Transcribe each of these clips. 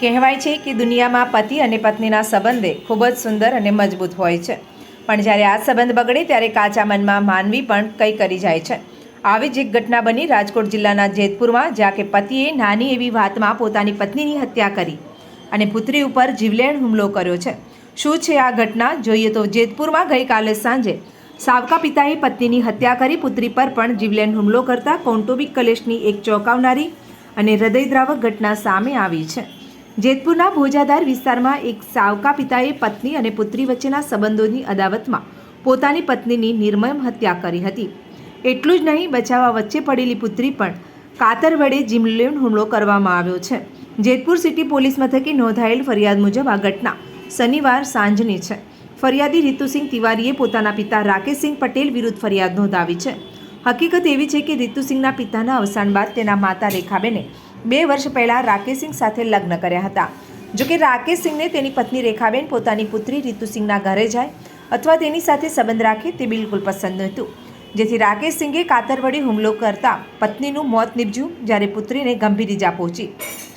કહેવાય છે કે દુનિયામાં પતિ અને પત્નીના સંબંધે ખૂબ જ સુંદર અને મજબૂત હોય છે. પણ જ્યારે આ સંબંધ બગડે ત્યારે કાચા મનમાં માનવી પણ કંઈ કરી જાય છે. આવી જ એક ઘટના બની રાજકોટ જિલ્લાના જેતપુરમાં, જ્યાં કે પતિએ નાની એવી વાતમાં પોતાની પત્નીની હત્યા કરી અને પુત્રી ઉપર જીવલેણ હુમલો કર્યો છે. શું છે આ ઘટના? જોઈએ તો જેતપુરમાં ગઈકાલે સાંજે સાવકા પિતાએ પત્નીની હત્યા કરી પુત્રી પર પણ જીવલેણ હુમલો કરતા કૌટુંબિક કલેશની એક ચોંકાવનારી અને હૃદયદ્રાવક ઘટના સામે આવી છે. જેતપુરના ભોજાદાર વિસ્તારમાં એક સાવકા પિતાએ પત્ની અને પુત્રી વચ્ચેના સંબંધોની અદાવતમાં પોતાની પત્નીની નિર્મમ હત્યા કરી હતી. એટલું જ નહીં, બચાવવા વચ્ચે પડેલી પુત્રી પણ કાતર વડે જીમલેણ હુમલો કરવામાં આવ્યો છે. જેતપુર સિટી પોલીસ મથકે નોંધાયેલ ફરિયાદ મુજબ આ ઘટના શનિવાર સાંજની છે. ફરિયાદી રીતુસિંહ તિવારીએ પોતાના પિતા રાકેશસિંહ પટેલ વિરુદ્ધ ફરિયાદ નોંધાવી છે. હકીકત એવી છે કે રીતુસિંહના પિતાના અવસાન બાદ તેના માતા રેખાબેને બે વર્ષ પહેલાં રાકેશસિંહ સાથે લગ્ન કર્યા હતા. જોકે રાકેશસિંહને તેની પત્ની રેખાબેન પોતાની પુત્રી રીતુસિંહના ઘરે જાય અથવા તેની સાથે સંબંધ રાખે તે બિલકુલ પસંદ નહોતું. જેથી રાકેશ સિંઘે કાતર હુમલો કરતા પત્નીનું મોત નીપજ્યું જ્યારે પુત્રીને ગંભીર ઇજા પહોંચી.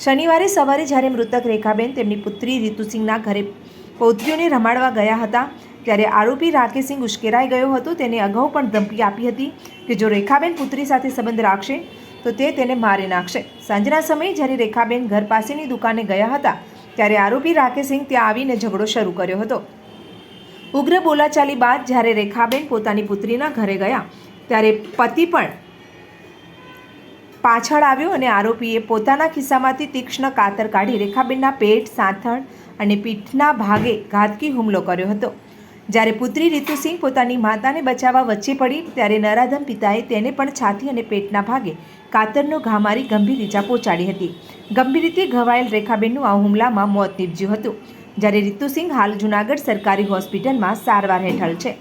શનિવારે સવારે જ્યારે મૃતક રેખાબેન તેમની પુત્રી રીતુસિંહના ઘરે પૌત્રીઓને રમાડવા ગયા હતા, ત્યારે આરોપી રાકેશસિંહ ઉશ્કેરાઈ ગયો હતો. તેને અગાઉ પણ ધમકી આપી હતી કે જો રેખાબેન પુત્રી સાથે સંબંધ રાખશે તો તે તેને મારી નાખશે. સાંજના સમયે જ્યારે રેખાબેન ઘર પાસેની દુકાને ગયા હતા, ત્યારે આરોપી રાકેશસિંહ ત્યાં આવીને ઝઘડો શરૂ કર્યો હતો. ઉગ્ર બોલાચાલી બાદ જ્યારે રેખાબેન પોતાની પુત્રીના ઘરે ગયા, ત્યારે પતિ પણ પાછળ આવ્યો અને આરોપીએ પોતાના ખિસ્સામાંથી તીક્ષ્ણ કાતર કાઢી રેખાબેનના પેટ, સાથણ અને પીઠના ભાગે ઘાતકી હુમલો કર્યો હતો. જ્યારે પુત્રી રીતુસિંહ પોતાની માતાને બચાવવા વચ્ચે પડી, ત્યારે નરાધમ પિતાએ તેને પણ છાતી અને પેટના ભાગે કાતરનો ઘા મારી ગંભીર ઈજા પહોંચાડી હતી. ગંભીર રીતે ઘવાયેલ રેખાબેનનું આ હુમલામાં મોત નીપજ્યું હતું. જ્યારે રીતુસિંહ હાલ જૂનાગઢ સરકારી હોસ્પિટલમાં સારવાર હેઠળ છે.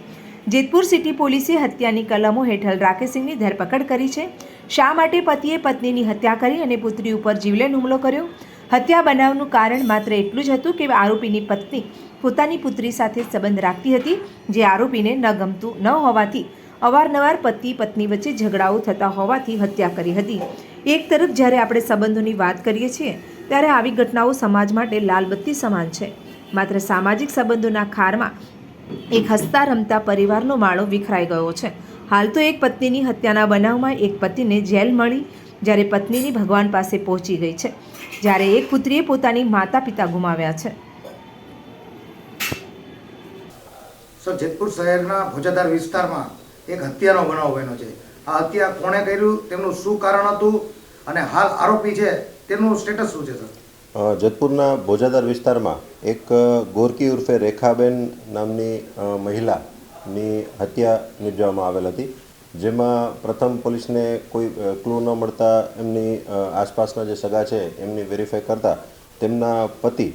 જેતપુર સિટી પોલીસે હત્યાની કલમો હેઠળ રાકેશસિંહની ધરપકડ કરી છે. શા માટે પતિએ પત્નીની હત્યા કરી અને પુત્રી ઉપર જીવલેણ હુમલો કર્યો? હત્યા બનાવનું કારણ માત્ર એટલું જ હતું કે આરોપીની પત્ની પોતાની પુત્રી સાથે સંબંધ રાખતી હતી, જે આરોપીને ન ગમતું ન હોવાથી અવારનવાર પતિ પત્ની વચ્ચે ઝઘડાઓ થતા હોવાથી હત્યા કરી હતી. એક તરફ જ્યારે આપણે સંબંધોની વાત કરીએ છીએ, ત્યારે આવી ઘટનાઓ સમાજ માટે લાલબત્તી સમાન છે. માત્ર સામાજિક સંબંધોના ખારમાં એક હસતા રમતા પરિવારનો માળો વિખરાઈ ગયો છે. હાલ તો એક પત્નીની હત્યાના બનાવમાં એક પતિને જેલ મળી, જ્યારે પત્નીની ભગવાન પાસે પહોંચી ગઈ છે, જ્યારે એક પુત્રીએ પોતાની માતા પિતા ગુમાવ્યા છે. સર, જેતપુર શહેરના ભોજાદાર વિસ્તારમાં એક હત્યાનો બનાવ બન્યો છે. આ હત્યા કોણે કર્યું? તેમનું શું કારણ હતું? અને હાલ આરોપી છે, તેમનું સ્ટેટસ શું છે સર જેતપુરના ભોજાદાર વિસ્તારમાં એક ગોરકી ઉર્ફે રેખાબેન નામની મહિલાની હત્યા નિપજાવવામાં આવેલ હતી. જેમાં પ્રથમ પોલીસને કોઈ ક્લુ ન મળતા એમની આસપાસના જે સગા છે, એમની વેરીફાઈ કરતા તેમના પતિ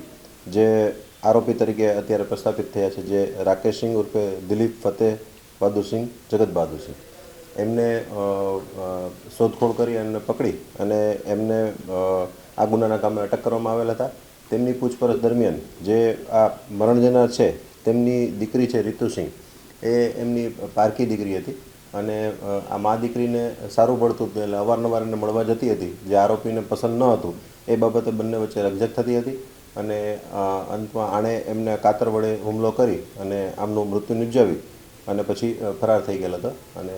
જે આરોપી તરીકે અત્યારે પ્રસ્થાપિત થયા છે, જે રાકેશ સિંહ ઉર્ફે દિલીપ ફતેહ બહાદુરસિંહ જગત બહાદુરસિંહ એમને શોધખોળ કરી એમને પકડી અને એમને આ ગુનાના કામે અટક કરવામાં આવેલ હતા. તેમની પૂછપરછ દરમિયાન જે આ મરણ જનાર છે, તેમની દીકરી છે રીતુસિંહ એ એમની પારકી દીકરી હતી. અને આ મા દીકરીને સારું પડતું હતું એટલે અવારનવાર એને મળવા જતી હતી. જે આરોપીને પસંદ ન હતું, એ બાબતે બંને વચ્ચે રકઝક થતી હતી. અને અંતમાં આણે એમને કાતર વડે હુમલો કરી અને આમનું મૃત્યુ નિપજાવી અને પછી ફરાર થઈ ગયેલા હતા. અને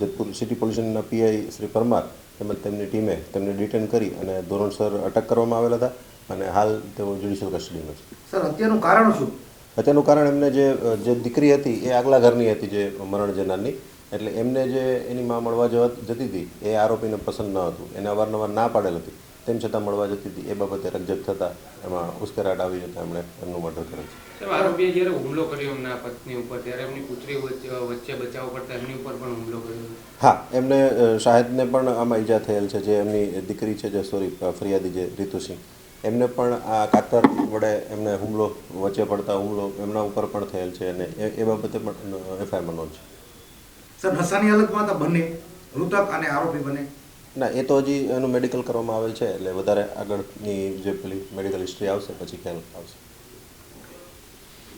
જેતપુર સિટી પોલીસના પીઆઈ શ્રી પરમાર તેમજ તેમની ટીમે તેમને ડિટેન કરી અને ધોરણસર અટક કરવામાં આવેલા હતા અને હાલ તેઓ જ્યુડિશિયલ કસ્ટડીમાં છે. સર અત્યારનું કારણ શું? હત્યાનું કારણ એમને જે જે દીકરી હતી એ આગલા ઘરની હતી જે મરણ જનારની એટલે એમને જે એની માં મળવા જવા જતી હતી એ આરોપીને પસંદ ન હતું. એને અવારનવાર ના પાડેલ હતી. તેમ છતાં મળવા જતી હતી. એ બાબતે રકઝક થતાં એમાં ઉશ્કેરાટ આવી જતા એમણે એમનું મર્ડર કર્યું છે. આરોપીએ જ્યારે હુમલો કર્યો એમના પત્ની ઉપર ત્યારે એમની પુત્રી વચ્ચે વચ્ચે બચાવ કરતા એમની ઉપર પણ હુમલો કર્યો હા એમને શાહિદને પણ આમાં ઈજા થયેલ છે જે એમની દીકરી છે જે સોરી ફરિયાદી જે રીતુસિંહ. એમને પણ આ કાતર વડે એમને હુમલો વચ્ચે પડતા હુમલો એમના ઉપર પણ થયેલ છે અને એ એ બાબતે પણ એફઆઈઆરમાં નોંધ છે. સર નશાની હાલતમાં હતા બંને મૃતક અને આરોપી બને ના, એ તો હજી એનું મેડિકલ કરવામાં આવેલ છે, એટલે વધારે આગળની જે પેલી મેડિકલ હિસ્ટ્રી આવશે, પછી ખ્યાલ આવશે.